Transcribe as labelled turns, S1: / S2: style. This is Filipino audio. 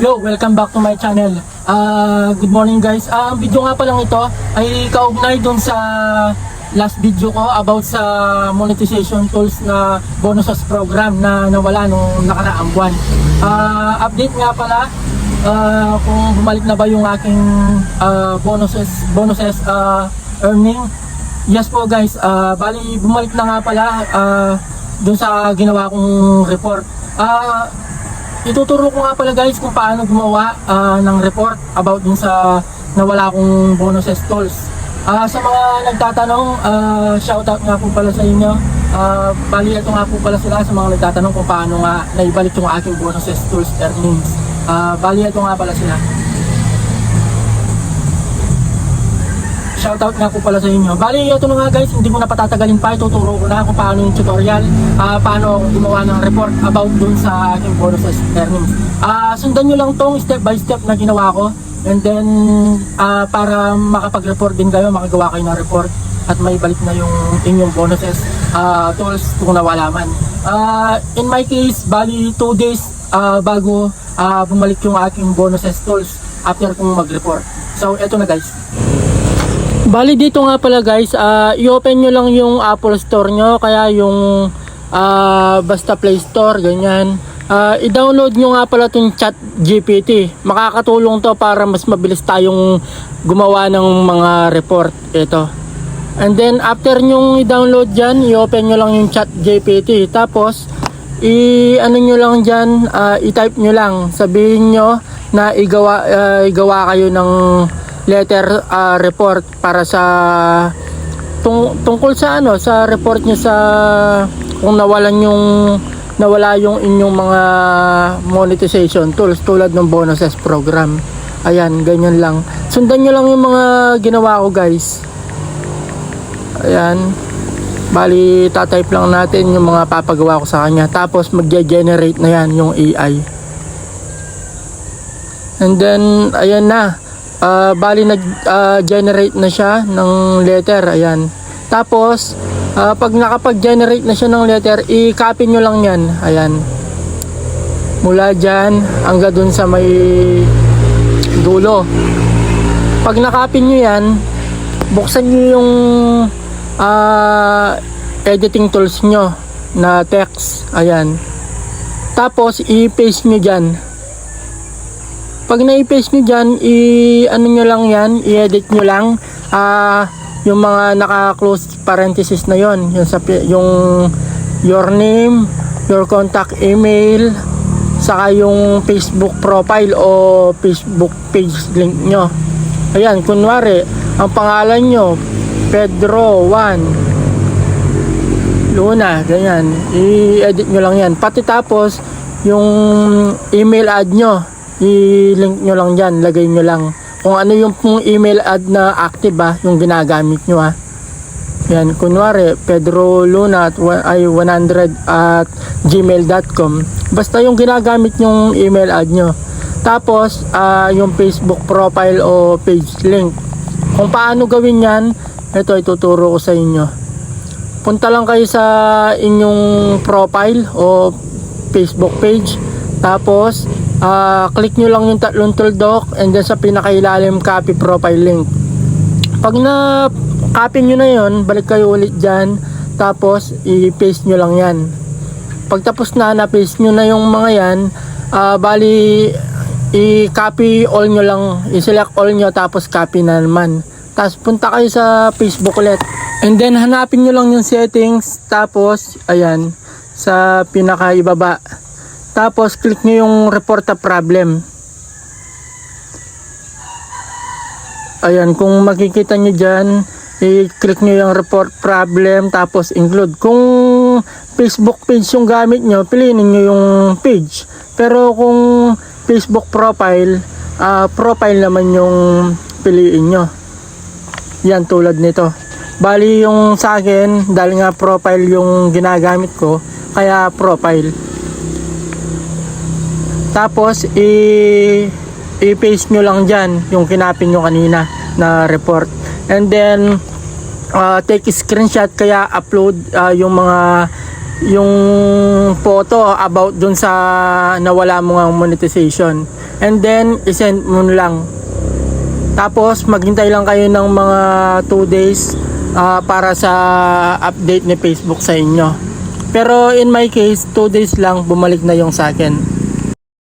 S1: Yo, welcome back to my channel. Ah, good morning guys. Ah, ang video nga pa ito ay kaugnay dun sa last video ko about sa monetization tools na bonuses program na nawala nung nakaraang buwan. Ah, update nga pala ah, kung bumalik na ba yung aking ah, bonuses bonuses ah, earning. Yes po guys, ah, bali bumalik na nga pala ah, dun sa ginawa kong report. Ah, Ituturo ko nga pala guys kung paano gumawa ah, ng report about dun sa nawala kong bonuses tools. Ah, sa mga nagtatanong, ah, shoutout nga po pala sa inyo. Ah, bali ito nga po pala sila sa mga nagtatanong kung paano nga naibalik yung aking bonuses tools earnings. Ah, bali ito nga pala sila. Shoutout nga po pala sa inyo. Bali, ito na nga guys, hindi ko na patatagalin pa. Ituturo ko na kung paano yung tutorial, ah, paano gumawa ng report about dun sa aking bonuses earnings. Ah, sundan nyo lang tong step by step na ginawa ko. And then, ah, para makapag-report din kayo, makagawa kayo ng report at may balik na yung inyong bonuses ah, tools kung nawala man. Ah, in my case, bali 2 days ah, bago ah, bumalik yung aking bonuses tools after kong mag-report. So, eto na guys. Bali dito nga pala guys, ah, i-open nyo lang yung Apple Store nyo, kaya yung ah, basta Play Store, ganyan. Ah, i-download nyo nga pala itong chat GPT. Makakatulong to para mas mabilis tayong gumawa ng mga report. Ito. And then after nyong i-download dyan, i-open nyo lang yung chat GPT. Tapos, i ano nyo lang dyan, ah, i-type nyo lang. Sabihin nyo na igawa, ah, igawa kayo ng letter ah, report para sa tung, tungkol sa ano sa report nyo sa kung nawalan yung nawala yung inyong mga monetization tools tulad ng bonuses program. Ayan ganyan lang. Sundan nyo lang yung mga ginawa ko guys. Ayan. Bali tatype lang natin yung mga papagawa ko sa kanya. Tapos magge-generate na yan yung AI and then ayan na Ah, bali nag-generate na siya ng letter ayan. Tapos ah, pag nakapag-generate na siya ng letter i-copy nyo lang yan ayan. Mula dyan hanggang dun sa may dulo. Pag nakopy nyo yan buksan nyo yung ah, editing tools nyo na text ayan. Tapos i-paste nyo dyan pag na-paste nyo dyan, i ano nyo lang yan, i-edit nyo lang ah yung mga naka-close parenthesis na yon yung, sa, yung your name, your contact email, saka yung Facebook profile o Facebook page link nyo. Ayan, kunwari, ang pangalan nyo, Pedro 1 Luna, ganyan. I-edit nyo lang yan. Pati tapos, yung email ad nyo, i-link nyo lang dyan, lagay nyo lang. Kung ano yung pong email ad na active ah, yung ginagamit nyo ah. Yan, kunwari, Pedro Luna at ay 100 at gmail.com. Basta yung ginagamit yung email ad nyo. Tapos, ah, yung Facebook profile o page link. Kung paano gawin yan, ito ituturo ko sa inyo punta lang kayo sa inyong profile o Facebook page tapos ah, click nyo lang yung tatlong tuldok and then sa pinakailalim copy profile link. Pag na copy nyo na yon balik kayo ulit dyan tapos i-paste nyo lang yan. Pag na na-paste nyo na yung mga yan ah, bali i-copy all nyo lang i-select all nyo tapos copy na naman. Tapos punta kayo sa Facebook ulit. And then hanapin nyo lang yung settings tapos ayan sa pinakaibaba tapos click nyo yung report a problem. Ayan kung makikita nyo dyan i-click nyo yung report problem tapos include. Kung Facebook page yung gamit nyo piliin nyo yung page. Pero kung Facebook profile ah, profile naman yung piliin nyo. Yan tulad nito. Bali yung sa akin dahil nga profile yung ginagamit ko kaya profile tapos i i-paste nyo lang dyan yung kinapin nyo kanina na report and then uh, take screenshot kaya upload uh, yung mga yung photo about dun sa nawala mo ng monetization and then isend mo lang. Tapos maghintay lang kayo ng mga 2 days ah, para sa update ni Facebook sa inyo. Pero in my case, 2 days lang bumalik na yung sa akin.